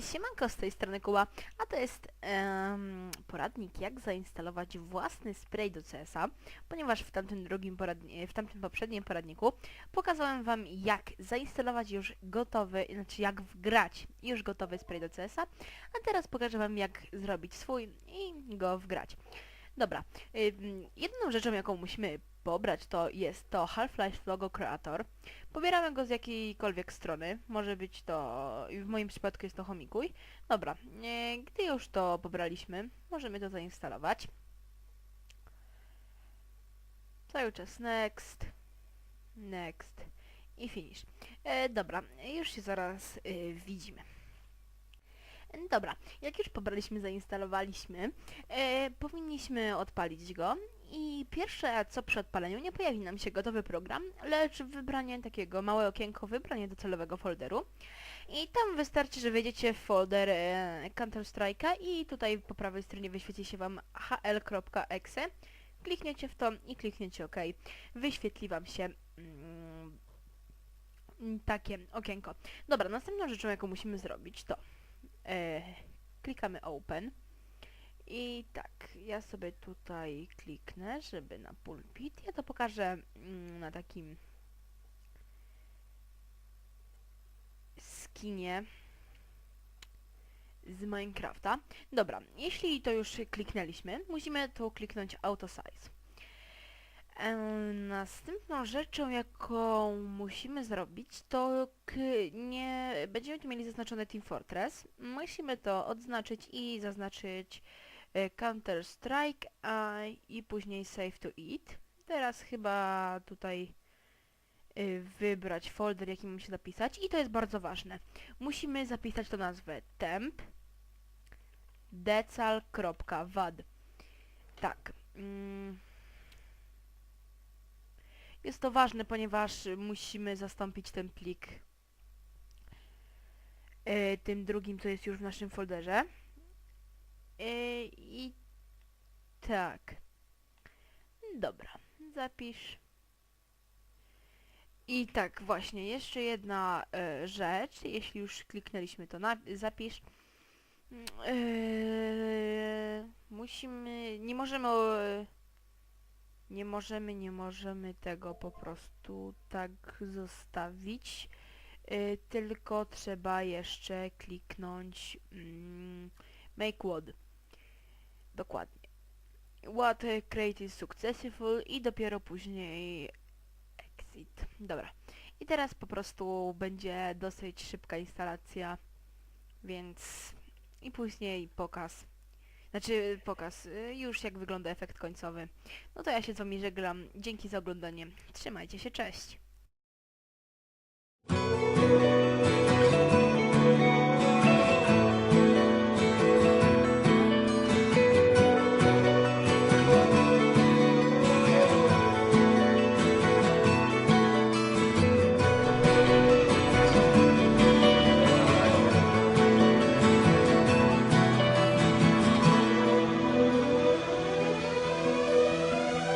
Siemanko, z tej strony Kuba, a to jest em, poradnik jak zainstalować własny spray do CS-a, ponieważ w tamtym drugim w tamtym poprzednim poradniku pokazałem wam jak zainstalować już gotowy, znaczy jak wgrać już gotowy spray do CS-a, a teraz pokażę wam jak zrobić swój i go wgrać. Dobra, jedną rzeczą jaką musimy pobrać to jest to Half-Life Logo Creator. Pobieramy go z jakiejkolwiek strony, może być to, w moim przypadku jest to Homikuj. Dobra, gdy już to pobraliśmy, możemy to zainstalować. Cały czas next, next i finish. E, dobra, już się zaraz e, widzimy. Dobra, jak już pobraliśmy, zainstalowaliśmy, e, powinniśmy odpalić go i pierwsze co przy odpaleniu nie pojawi nam się gotowy program, lecz wybranie takiego małe okienko, wybranie docelowego folderu i tam wystarczy, że wejdziecie w folder e, Counter Strike'a i tutaj po prawej stronie wyświetli się wam hl.exe klikniecie w to i klikniecie OK. Wyświetli wam się mm, takie okienko. Dobra, następną rzeczą jaką musimy zrobić to e, klikamy Open i tak, ja sobie tutaj kliknę, żeby na pulpit. Ja to pokażę mm, na takim skinie z Minecrafta. Dobra, jeśli to już kliknęliśmy, musimy tu kliknąć Auto Size. E, następną rzeczą, jaką musimy zrobić, to nie będziemy tu mieli zaznaczone Team Fortress. Musimy to odznaczyć i zaznaczyć Counter Strike a, i później Save to Eat. Teraz chyba tutaj e, wybrać folder, jaki musimy zapisać i to jest bardzo ważne. Musimy zapisać to nazwę temp decal.wad. Tak. Mm. Jest to ważne, ponieważ musimy zastąpić ten plik e, tym drugim, co jest już w naszym folderze. E, I tak. Dobra, zapisz. I tak, właśnie, jeszcze jedna e, rzecz, jeśli już kliknęliśmy to na, zapisz. E, musimy, nie możemy, nie możemy, nie możemy tego po prostu tak zostawić, e, tylko trzeba jeszcze kliknąć mm, make WOD. Dokładnie. What create is successful i dopiero później exit. Dobra. I teraz po prostu będzie dosyć szybka instalacja, więc i później pokaz. Znaczy pokaz, już jak wygląda efekt końcowy. No to ja się z wami żeglam. Dzięki za oglądanie. Trzymajcie się, cześć!